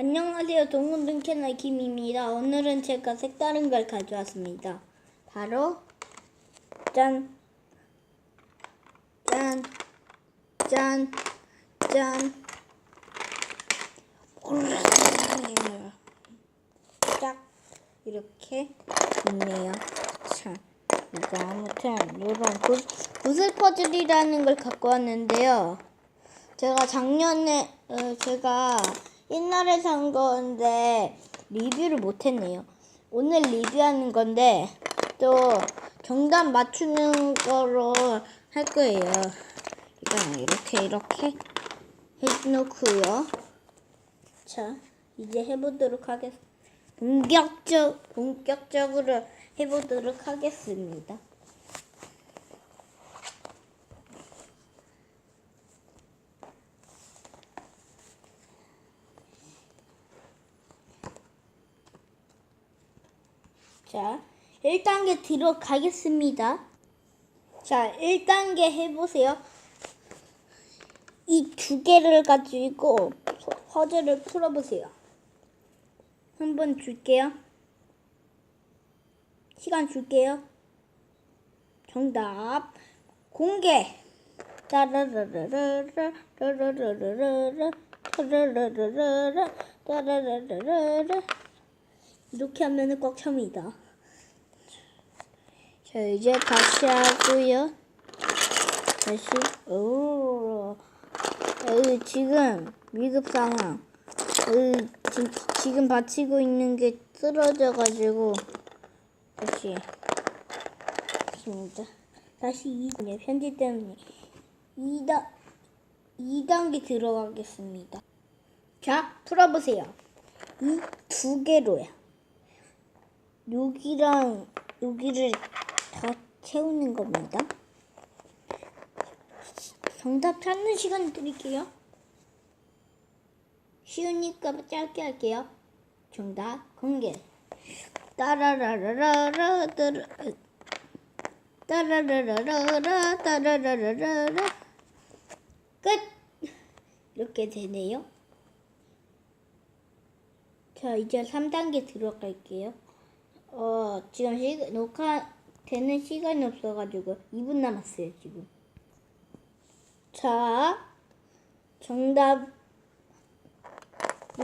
안녕하세요. 동문동 채널 김입니다. 오늘은 제가 색다른 걸 가져왔습니다. 바로 짠, 짠, 짠, 짠. 짝 이렇게 있네요. 자, 이거 아무튼 이런 구, 구슬 퍼즐이라는 걸 갖고 왔는데요. 제가 작년에 어, 제가 옛날에 산 건데 리뷰를 못했네요. 오늘 리뷰하는 건데 또 정답 맞추는 거로 할 거예요. 일단 이렇게 이렇게 해놓고요. 자 이제 해보도록 하겠습니다. 본격적 본격적으로 해보도록 하겠습니다. 자, 1단계 들어가겠습니다. 자, 1단계 해보세요. 이 두 개를 가지고 퍼즐을 풀어보세요. 한번 줄게요. 시간 줄게요. 정답 공개. 따라라라라라 따라라라라라 따라라라라라 따라라라라라 이렇게 하면은 꽉 찹니다. 자 이제 다시 하고요. 다시 오, 어, 지금 위급 상황. 어, 지금, 지금 받치고 있는 게 쓰러져가지고 다시 했습니다. 다시 이 네, 편지 때문에 2단 2단계 들어가겠습니다. 자 풀어보세요. 이 두 개로요. 여기랑 여기를 다 채우는 겁니다. 정답 찾는 시간 드릴게요. 쉬우니까 짧게 할게요. 정답 공개. 따라라라라라 따라 따라라라라라 따라라라라라 끝. 이렇게 되네요. 자, 이제 3단계 들어갈게요. 어, 지금 시, 녹화 되는 시간이 없어가지고 2분 남았어요, 지금. 자, 정답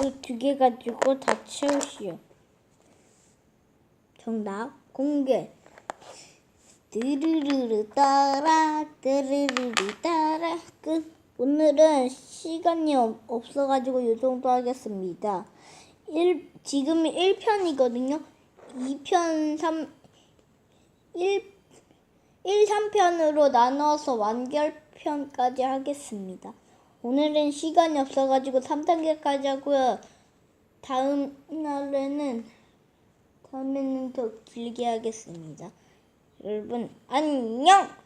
이두개 가지고 다 채우시오. 정답 공개. 드르르르 따라 드르르르 따라 끝. 오늘은 시간이 없- 없어가지고 이 정도 하겠습니다. 1, 지금 1편이거든요. 2편, 3, 1, 1, 3편으로 나눠서 완결편까지 하겠습니다. 오늘은 시간이 없어가지고 3단계까지 하고요. 다음 날에는, 다음에는 더 길게 하겠습니다. 여러분, 안녕!